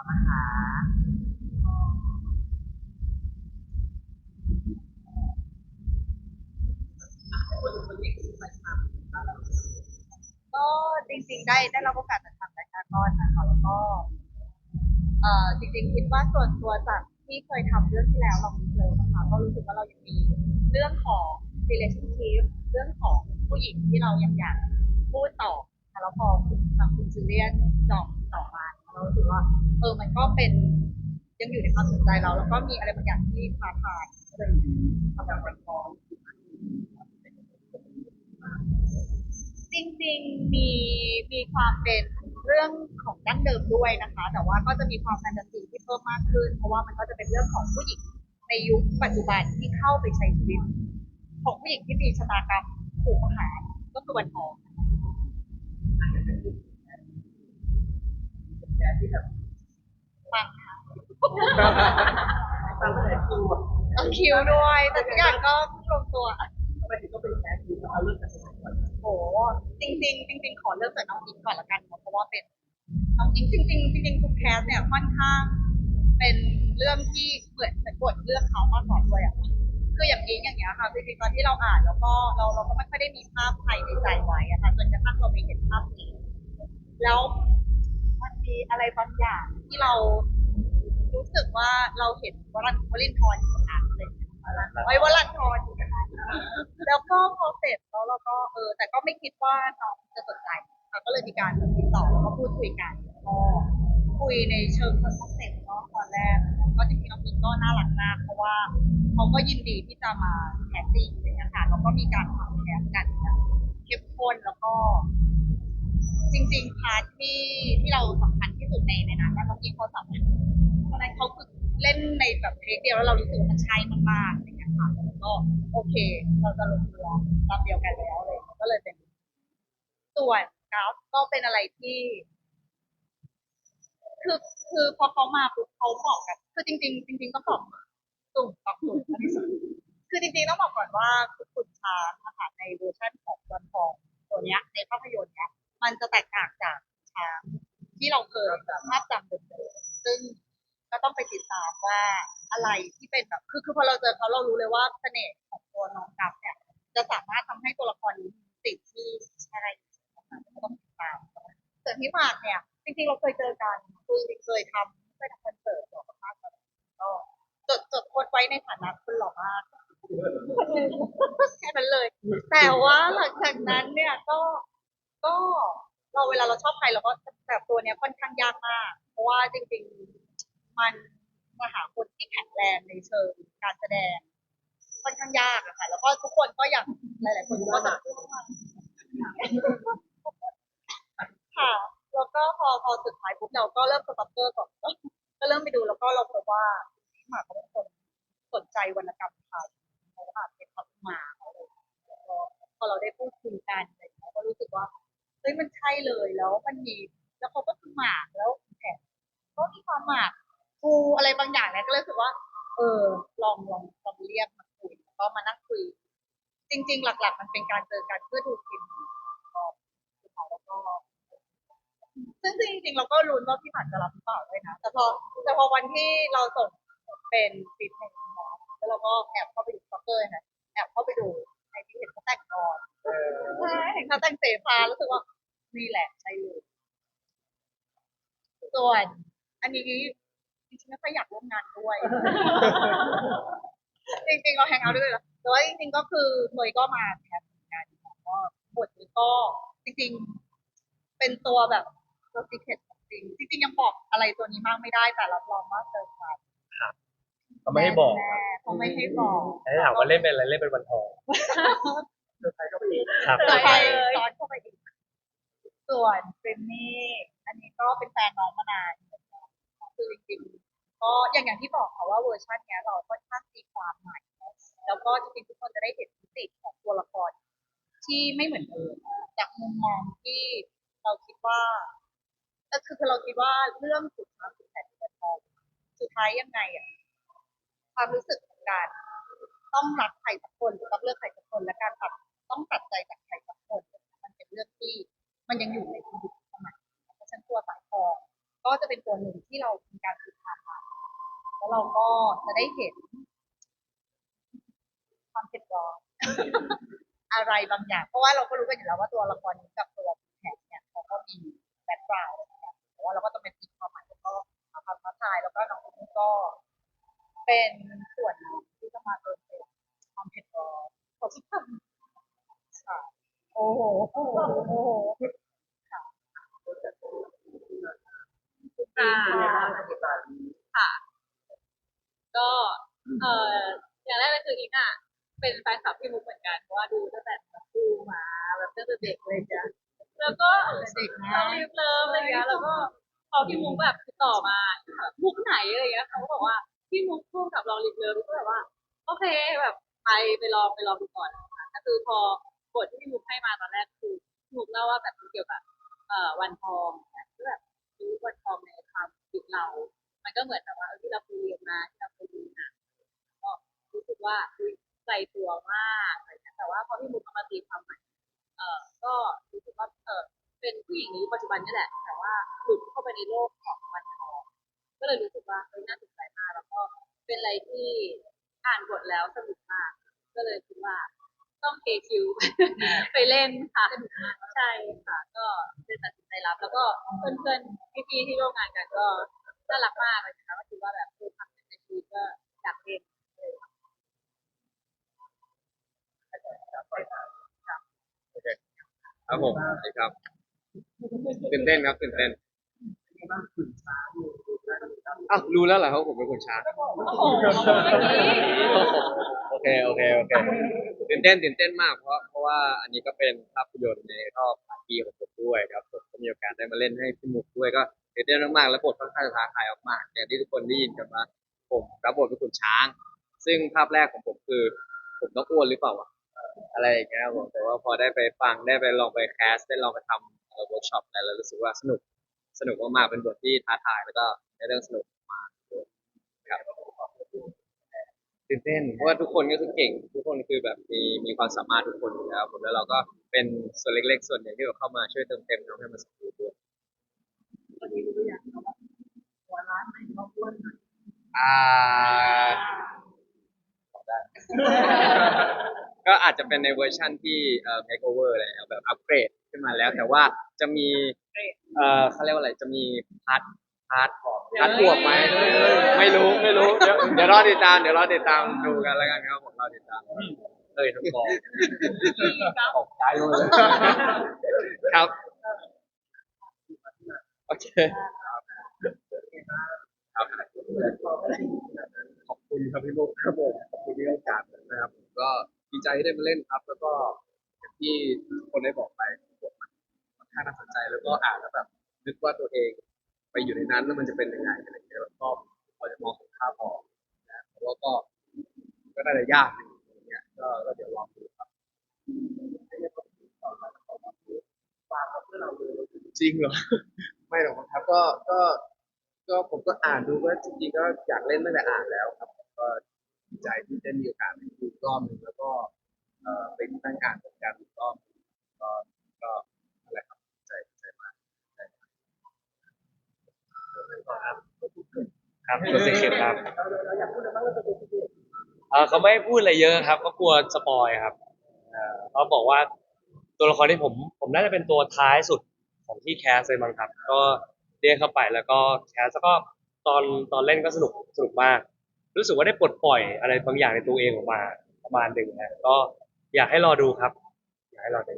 เขานะคะก็จริงๆได้ได้รับโอกาสจากทางรายการก้อนนะคะแล้วก็เอ่อจริงๆคิดว่าส่วนตัวจากที่เคยทำเรื่องที่แล้วเรามีเลยนะคะก็รู้สึกว่าเรายังมีเรื่องของ relationship เรื่องของผู้หญิงที่เรายังอยากพูดต่อค่ะแล้วพอคุณทางคุณจูเลียนจอบ เรารู้สึกว่า เออมันก็เป็นยังอยู่ในความสนใจเรา แล้วก็มีอะไรบางอย่างที่ท้าทายเลยทำแบบร้อนจริงๆมีมีความเป็นเรื่องของดั้งเดิมด้วยนะคะ แต่ว่าก็จะมีความแฟนตาซีที่เพิ่มมากขึ้น เพราะว่ามันก็จะเป็นเรื่องของผู้หญิงในยุคปัจจุบันที่เข้าไปใช้ชีวิต ของผู้หญิงที่มีชะตากรรมถูกประหารก็คือวันทอง แค่ที่แบบฟังค่ะตั้งแต่คิวอะต้องคิวด้วย แต่ทุกอย่างก็ลงตัวทำไมถึงต้องเป็นแค่คิวเอาเรื่องจากไหนก่อนโอ้จริงๆจริง ๆ ขอเริ่มจากน้องอิงก่อนละกันเนอะเพราะว่าเป็นน้องอิงจริงๆจริงๆทุกแคสเนี่ยค่อนข้างเป็นเรื่องที่เหมือนเหมือนบทเลือกเขามาก่อนด้วยอะคืออย่างอิงอย่างเงี้ยค่ะจริงๆตอนที่เราอ่านแล้วก็เราเราก็ไม่ค่อยได้มีภาพใครในใจไว้อะค่ะจนกระทั่งเราไปเห็นภาพนี้แล้วมันมี อะไรบางอย่างที่เรารู้สึกว่าเราเห็นวรันวลินทรอยู่ตรงนั้นเลยไว้วรันทรอยู่ตรงนั้นแล้วก็พอเสร็จแล้วเราก็เออ แต่ก็ไม่คิดว่าน้องจะสนใจก็เลยมีการติดต่อแล้วก็พูดคุยกันก็คุยในเชิงคอนเซ็ปต์เนาะตอนแรกก็จริงๆน้องอิงก็น่ารักมากเพราะว่าเขาก็ยินดีที่จะมาแคสติ้งอะไรเลยนะคะแล้วก็มีการทำแคสกันเข้มข้นแล้วก็ จริงๆพาร์ทที่ที่เราสำคัญที่สุดในในนั้นว่าน้องอิงเขาสำคัญเพราะฉะนั้นเขาคือเล่นในแบบเทคเดียวแล้วเรารู้สึกว่ามันใช่มากๆอะไรอย่างเงี้ยค่ะแล้วก็โอเค เราจะลงเรือลำเดียวกันแล้วเลยก็เลยเป็น ส่วนกราฟก็เป็นอะไรที่ คือคือพอเขามาปุ๊บเขาเหมาะกับคือจริง ๆ จริงๆต้องบอกตุ่มตอบตุ่มอันที่สุดคือจริงๆต้องบอกก่อนว่าคุณช้างนะคะในเวอร์ชันของวันทองตัวเนี้ยในภาพยนตร์ มันจะแตกต่างจากช้างที่เราเคยภาพจำเดิมๆซึ่งก็ต้องไปติดตามว่าอะไรที่เป็นแบบคือคือพอเราเจอเขาเรารู้เลยว่าเสน่ห์ของตัวน้องกัฟเนี่ย จะสามารถทำให้ตัวละครนี้ติดที่ใช่นะคะก็ต้องติดตามส่วนที่หมากเนี่ยจริงๆเราเคยเจอกันคือเคยทำเคยทำคอนเสิร์ตหล่อมากๆก็จดจดโค้ดไว้ในฐานะคนหล่อมากแค่นั้นเลย แต่ว่าหลังจากนั้นเนี่ยก็ ก็เราเวลาเราชอบใครเราก็แบบตัวเนี้ยค่อนข้างยากมาก เพราะว่าจริงๆมันมาหาคนที่แข็งแรงในเชิงการแสดง ค่อนข้างยากอะค่ะแล้วก็ทุกคนก็อย่างหลาย ๆ คนก็จะค่ะแล้วก็พอพอสุดท้ายปุ๊บเราก็เริ่มสต็อเกอร์ก่อนก็เริ่มไปดูแล้วก็เราพบว่าพี่หมากเขาเป็นคนสนใจวรรณกรรมไทยเขาอานเป็นพับมาแล้วก็พอเราได้พูดคุยกันอะไรอย่างเงี้ยก็รู้สึกว่า เฮ้ยมันใช่เลยแล้วมันมีแล้วเขาก็คือหมากแล้วแถมก็มีความหมากกูอะไรบางอย่างเนี่ยก็เลยรู้สึกว่า เออ ลองลองลองเรียกมาคุยแล้วก็มานั่งคุย จริง ๆ หลัก ๆ มันเป็นการเจอกันเพื่อดูฟิล์มก็คือเขาแล้วก็ซึ่งจริงๆเราก็ลุ้นว่าพี่หมันจะรับหรือเปล่าด้วยนะแต่พอแต่พอวันที่เราส่งเป็นฟีดแบ็กมาแล้วเราก็แอบเข้าไปดูสต็อกเกอร์นะแอบเข้าไปดูไอที่เห็นเขาแต่งก่อน ใช่เห็นเขาแต่งเสพารู้สึกว่านี่แหละใช่เลยส่วนอันนี้จริงๆไม่ค่อยอยากร่วมงานด้วย จริงๆเราแฮงเอาท์ด้วยนะแต่ว่าจริงๆก็คือเมยก็มาแคสเหมือนกันก็บทนี้ก็จริงๆ เป็นตัวแบบตัวซีเคร็ตจริงจริงๆยังบอกอะไรตัวนี้มากไม่ได้แต่รับรองว่าเซอร์ไพรส์เขาไม่ให้บอกแน่ๆเขาไม่ให้บอกแต่ถามว่าเล่นเป็นอะไรเล่นเป็นวันทอง เจอใครก็ไปเองครับ เซอร์ไพรส์ซ้อนเข้าไปอีก ส่วนเฟรมนี่ อันนี้ก็เป็นแฟนน้องมานานคือจริงๆก็อย่างอย่างที่บอกค่ะว่าเวอร์ชันเนี้ยเราค่อนข้างตีความใหม่ แล้วก็จริงๆทุกคนจะได้เห็นมิติของตัวละครที่ไม่เหมือนเดิมจากมุมมองที่เราคิดว่าเออคือคือเราคิดว่าเรื่องสุดท้ายสุดแสนจะทองสุดท้ายยังไงอะความรู้สึกของการ ต้องรักใครสักคนหรือต้องเลือกใครสักคนและการตัด ต้องตัดใจจากใครสักคน มันเป็นเรื่องที่มันยังอยู่ในชีวิตสมัยเพราะฉะนันตัวสายทองก็จะเป็นตัวหนึ่งที่เรามีการฝึกทำมาแล้วเราก็จะได้เห็น ความเผ็ดร้อนอะไรบางอย่าง เพราะว่าเราก็รู้กันอยู่แล้วว่าตัวละครนี้กับตัวแขกเนี่ยเขาก็มีแบ็คกราวด์แต่ว่าเราก็ต้องเป็นตีความหมายแล้วก็ความท้าทายแล้วก็น้องอุ้ก็เป็นส่วนหนึ่งที่จะมาเติมเต็มความเผ็ดร้อนของทุกคนค่ะโอ้โหโอ้โหโอ้โหค่ะ เป็นไงบ้างกับเหตุการณ์ ค่ะ ก็เอ่ออย่างแรกเลยคืออิงอะเป็นแฟนคลับพี่มุกเหมือนกัน เพราะว่าดูตั้งแต่แบบดูมาแบบตั้งแต่เด็กเลยจ้ะแล้วก็เด็กนะเรารีบเลิฟอะไรเงี้ยแล้วก็พอพี่มุกแบบติดต่อมาแบบมุกไหนอะไรเงี้ยเขาก็บอกว่าพี่มุกพูดกับลองรีบเลิฟก็แบบว่าโอเคแบบไปไปลองไปลองดูก่อนนะคะก็คือพอบทที่พี่มุกให้มาตอนแรกคือพี่มุกเล่าว่าแบบเกี่ยวกับเอ่อวันทองเนี่ยก็แบบรู้วันทองในความคิดเรา มันก็เหมือนแบบว่าเออที่เราเคยเรียนมาที่เราเคยดูหนะก็รู้สึกว่าอุ๊ยใจตัวมากอะไรเงี้ย แต่ว่าพอพี่มุกเอามาตีความใหม่เออก็รู้สึกว่าเออเป็นผู้หญิงในยุคปัจจุบันนี่แหละ แต่ว่าหลุดเข้าไปในโลกของวันทองก็เลยรู้สึกว่าเฮ้ยน่าสนใจมากแล้วก็เป็นอะไรที่อ่านบทแล้วสนุกมาก ก็เลยคิดว่าต้องเทคิวไปเล่นค่ะใช่ค่ะ ก็เลยตัดสินใจรับ แล้วก็เพื่อนๆพี่ๆที่ร่วมงานกันก็น่ารักมากเลยนะคะก็คิดว่าแบบคือทำในชีวิตก็อยากเล่น เลยครับผมสวัสดีครับตื่นเต้นครับตื่นเต้นเป็นอ้าวรู้แล้วเหรอครับผมเป็นคนช้าโอเมื่อกี้โอเคโอเคโอเคตื่นเต้นตื่นเต้นมากเพราะเพราะว่าอันนี้ก็เป็นภาพยนตร์ในรอบหลายปีของผมด้วยครับผมก็มีโอกาสได้มาเล่นให้พี่มุกด้วยก็ตื่นเต้นมากๆแล้วบทค่อนข้างจะท้าทายมากอย่างที่ทุกคนได้ยินกันว่าผมรับบทเป็นขุนช้าง ซึ่งภาพแรกของผมคือ ผมต้องอ้วนหรือเปล่าวะ อะไรอย่างเงี้ยครับผมแต่ว่าพอได้ไปฟังได้ไปลองไปแคสได้ลองไปทำเวิร์กช็อปอะไรแล้วรู้สึกว่าสนุกสนุกมากๆเป็นบทที่ท้าทายแล้วก็ในเรื่องสนุกมากด้วยครับตื่นเต้นเพราะว่าทุกคนก็คือเก่ง ทุกคนคือแบบมีมีความสามารถทุกคนอยู่แล้วผมแล้วเราก็เป็นส่วนเล็ก ๆ ส่วนหนึ่งที่เราเข้ามาช่วยเติมเต็มทำให้มันสมบูรณ์ด้วยวันนี้รู้อย่างว่าหัวร้านไหนเขาอ้วนหน่อยอ่าบอ ก็อาจจะเป็นในเวอร์ชั่นที่เอ่อ make over แล้วแบบอัปเกรดขึ้นมาแล้ว แต่ว่าจะมีเอ่อเขาเรียกว่าอะไรจะมีพาร์ทพาร์ทพาร์ทบวกไหมไม่รู้ไม่รู้เดี๋ยวเดี๋ยวรอติดตามเดี๋ยวรอติดตามดูกันแล้วกันครับผมรอติดตามเอ้ยทั้งกองตกใจเลยครับโอเคครับขอบคุณครับพี่มุกครับผมขอบคุณที่ให้โอกาสนะครับผมก็ ดีใจที่ได้มาเล่นครับ แล้วก็อย่างที่คนได้บอกไปบทมันค่อนข้างน่าสนใจแล้วก็อ่านแล้วแบบนึกว่าตัวเองไปอยู่ในนั้นแล้วมันจะเป็นยังไงอะไรอย่างเงี้ยแล้วก็พอจะมองเห็นภาพอแต่ว่าก็ก็น่าจะยากอยู่างเงี้ยก็ก็เดี๋ยวลองดูครับจริงเหรอ ไม่หรอกครับก็ก็ก็ผมก็อ่านดูก็จริงๆก็อยากเล่นตั้งแต่อ่านแล้วครับก็ ใจที่ได้มีโอกาสไปดูอีกรอบหนึ่งแล้วก็เอ่อไปนั่งอ่านเหมือนกันอีกรอบหนึ่งก็ก็อะไรครับดีใจดีใจมากดีใจมากครับตัวสีเขียวครับเราเราอยากพูดอะไรบ้างเราจะดูที่เออเขาไม่ให้พูดอะไรเยอะครับเขากลัวสปอยครับเออเขาบอกว่าตัวละครที่ผมผมน่าจะเป็นตัวท้ายสุดของที่แคสเลยมั้งครับ ก็เรียกเข้าไปแล้วก็แคสแล้วก็ตอนตอนเล่นก็สนุกสนุกมาก รู้สึกว่าได้ปลดปล่อยอะไรบางอย่างในตัวเองออกมาประมาณหนึ่งนะก็อยากให้รอดูครับ อยากให้รอดู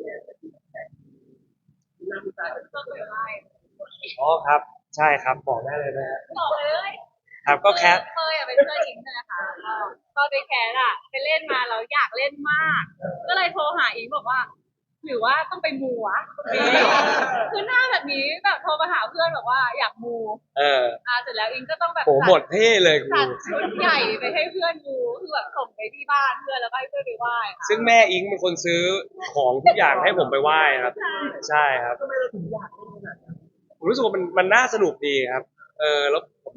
หน้าตาต้องไปไหว้อ๋อครับ ใช่ครับบอกได้เลยนะฮะบอกเลยครับก็แคสเคยอะเป็นเพื่อนอิงใช่ไหมคะก็ตอนไปแคสอะไปเล่นมาเราอยากเล่นมาก ก็เลยโทรหาอิงบอกว่า หรือว่าต้องไปมูวะคือหน้าแบบนี้แบบโทรมาหาเพื่อนบอกว่าอยากมูเอออ่าเสร็จแล้วอิงก็ต้องแบบโหหมดเท่เลยครูจัดชุดใหญ่ไปให้เพื่อนดูคือแบบส่งไปที่บ้านเพื่อนแล้วก็ให้เพื่อนไปไหว้ค่ะซึ่งแม่อิงเป็นคนซื้อของทุกอย่างให้ผมไปไหว้ครับ ใช่ครับทำไมเราถึงอยากเล่นขนาดนั้นผมรู้สึกว่ามันมันน่าสนุกดีครับ เออแล้วผม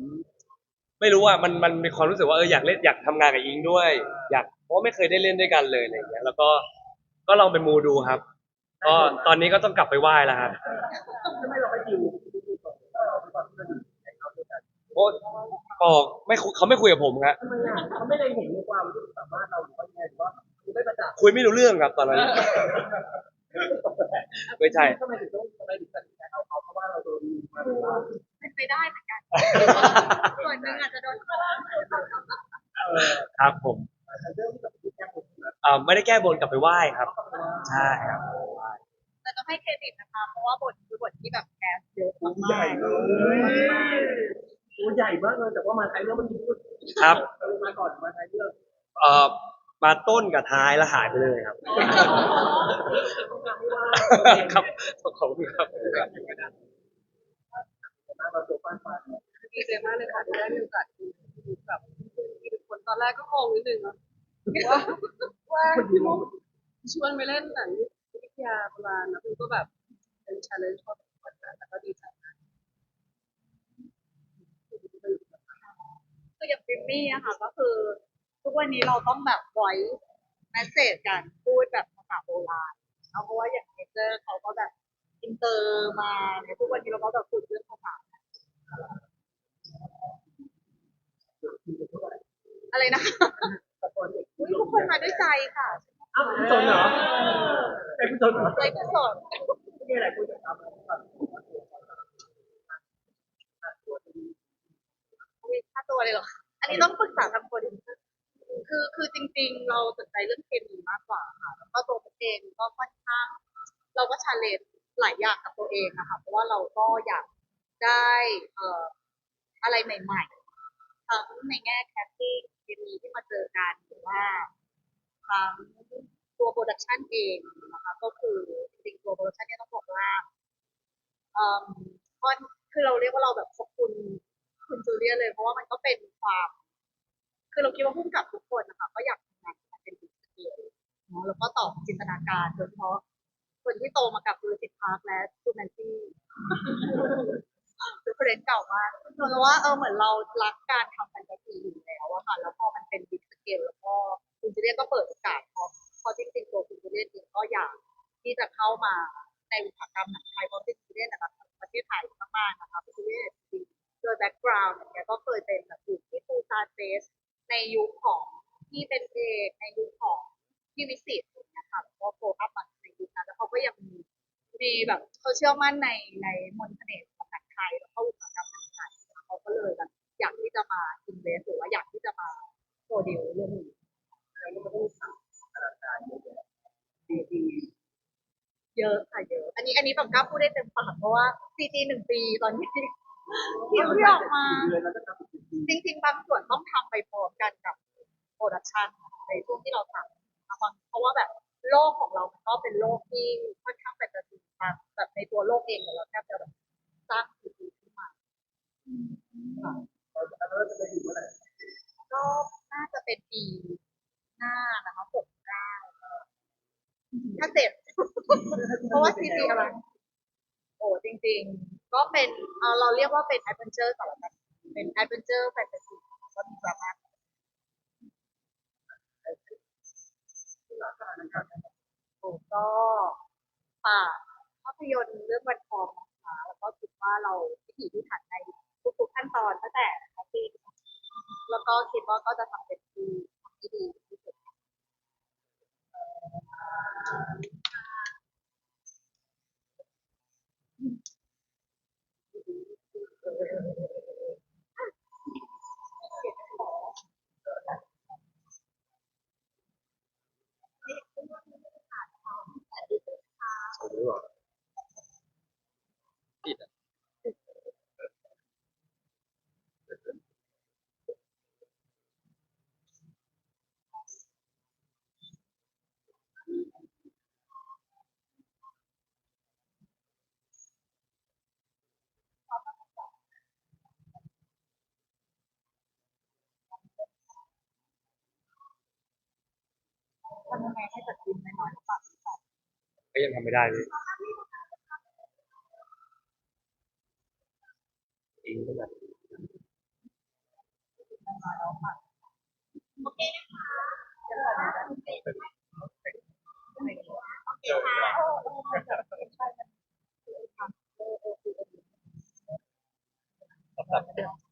ไม่รู้ว่ามันมันมีความรู้สึกว่าเอออยากเล่นอยากทำงานกับอิงด้วย อยากเพราะว่าไม่เคยได้เล่นด้วยกันเลยอะไรอย่างเงี้ยแล้วก็ก็ลองไปมูดูครับ ก็ตอนนี้ก็ต้องกลับไปไหว้แล้วครับทำไมเราไปดิวก่อนเออก่อนเพื่อนบอกไม่คุยเขาไม่คุยกับผมครับทำไมอะเขาไม่ได้เห็นในความที่สามารถเราหรือว่ายังไงหรือว่าคือไม่ประจักษ์คุยไม่รู้เรื่องครับตอนนั้นไม่ใช่ทำไมถึงต้องทำไมถึงตัดสินใจเอาเขาเพราะว่าเราโดนมาหรือว่าเป็นไปได้เหมือนกัน ส่วนหนึ่งอาจจะโดนเออครับผมแต่เรื่องที่แบบที่แก้ผมนะอ่าไม่ได้แก้บนกลับไปไหว้ครับ ใช่ครับ ตัวใหญ่มากเลยแต่ว่ามาไทยเรื่องมันพูดครับเออมาก่อนมาไทยเรื่องเอ่อมาต้นกับท้ายแล้วหายไปเลยครับต้องการไม่ว่าครับขอบคุณครับเราตัวป้านฟ้าดีใจมากเลยค่ะที่ได้มีโอกาสดูแบบทุกคนตอนแรกก็งงนิดนึงเนาะว่าว่าพี่มุกชวนไปเล่นหนังวิทยาโบราณนะคุณก็แบบเป็น challenge ชอบคนนะแต่ก็ดีใจมาก คืออย่างฟิมมี่อะค่ะก็คือ ทุกวันนี้เราต้องแบบ voice message กันพูดแบบภาษาโบราณเอาเพราะว่าอย่างเนเจอร์เขาก็แบบอินเตอร์มาเนี่ยทุกวันนี้เราก็แบบฝึกเรื่องภาษาอะไรนะคะอุ๊ยทุกคนมาด้วยใจค่ะอ้าวคุณจนเหรอไอ้คุณจนเหรอใจกุศลไม่มีอะไรคุยกับเขาแบบ อุ๊ยค่าตัวเลยเหรอ อันนี้ต้องปรึกษาทางคนคือคือ จริงๆ เราสนใจเรื่องเคมีมากกว่าค่ะ แล้วก็ตัวผมเองก็ค่อนข้าง เราก็ชาเลนจ์หลายอย่างกับตัวเองนะคะ เพราะว่าเราก็อยากได้เอ่ออะไรใหม่ๆทั้งในแง่แคสติ้งเคมีที่มาเจอกันหรือว่าทั้งตัวโปรดักชันเองนะคะ ก็คือจริงๆตัวโปรดักชันเนี่ยต้องบอกว่าเอ่อคือเราเรียกว่าเราแบบขอบคุณคุณจูเลียเลย เพราะว่ามันก็เป็นความ คือเราคิดว่าผู้กำกับทุกคนนะคะก็อยากทำงานที่มันเป็นดิจิทัลเนาะแล้วก็ตอบจินตนาการโดยเฉพาะคนที่โตมากับดูสิพาร์คและดูแมนตี้คือเพลงเก่ามากเราว่าเออเหมือนเรารักการทำแฟนตาซีอยู่แล้วอะค่ะแล้วพอมันเป็นดิจิทัลแล้วก็คุณจะเรียกก็เปิด ในยุคของที่เป็นเอกในยุคของที่วิสิตนะคะแล้วก็โฟกัสมาในยุคนั้นแล้วเขาก็ยังมีมีแบบเขาเชื่อมั่นในในมนต์เสน่ห์ของหนังไทยแล้วก็อุตสาหกรรมหนังไทยเขาก็เลยแบบอยากที่จะมาอินเวสหรือว่าอยากที่จะมาโปรดิวเรื่องนี้แล้วมันก็ต้องสั่งขนาดการเยอะแยะดีเยอะค่ะเยอะ อันนี้อันนี้แบบกล้าพูดได้เต็มปากเพราะว่าซีจีหนึ่งปีตอนนี้ ที่ที่ออกมา จริง ๆ บางส่วนต้องทำไปพร้อมกันกับโปรดักชันในช่วงที่เราทำนะเพราะว่าแบบโลกของเรามันก็เป็นโลกที่ค่อนข้างเป็นตาซีมากแบบในตัวโลกเองเนี่ยเราแทบจะแบบสร้างสิ่งนี้ขึ้นมา เราจะเราจะไปอยู่เมื่อไหร่ ก็น่าจะเป็นปีหน้านะคะหกเก้าถ้าเสร็จ เพราะว่าซีรีส์กำลังโอ้จริงๆ ก็เป็นเอเราเรียกว่าเป็นแอดเวนเจอร์ก่อนละกันเป็นแอดเวนเจอร์แฟนตาซีก็มีดราม่าผมก็ฝากภาพยนตร์เรื่องวันทองนะคะแล้วก็คิดว่าเราพิถีพิถันในทุกๆขั้นตอนตั้งแต่แคสติ้งแล้วก็คิดว่าก็จะทำเป็นที่ทำที่ดีที่สุด ผมรู้หรอ ติดอะ ทำยังไงให้จัดทีมน้อยๆฝากก็ยังทำไม่ได้เลยอิงก็แบบน้อยๆแล้วฝากโอเคนะคะเดี๋ยวก่อนะโอเคโอเคค่ะโอ้โอ้ใช่ค่ะ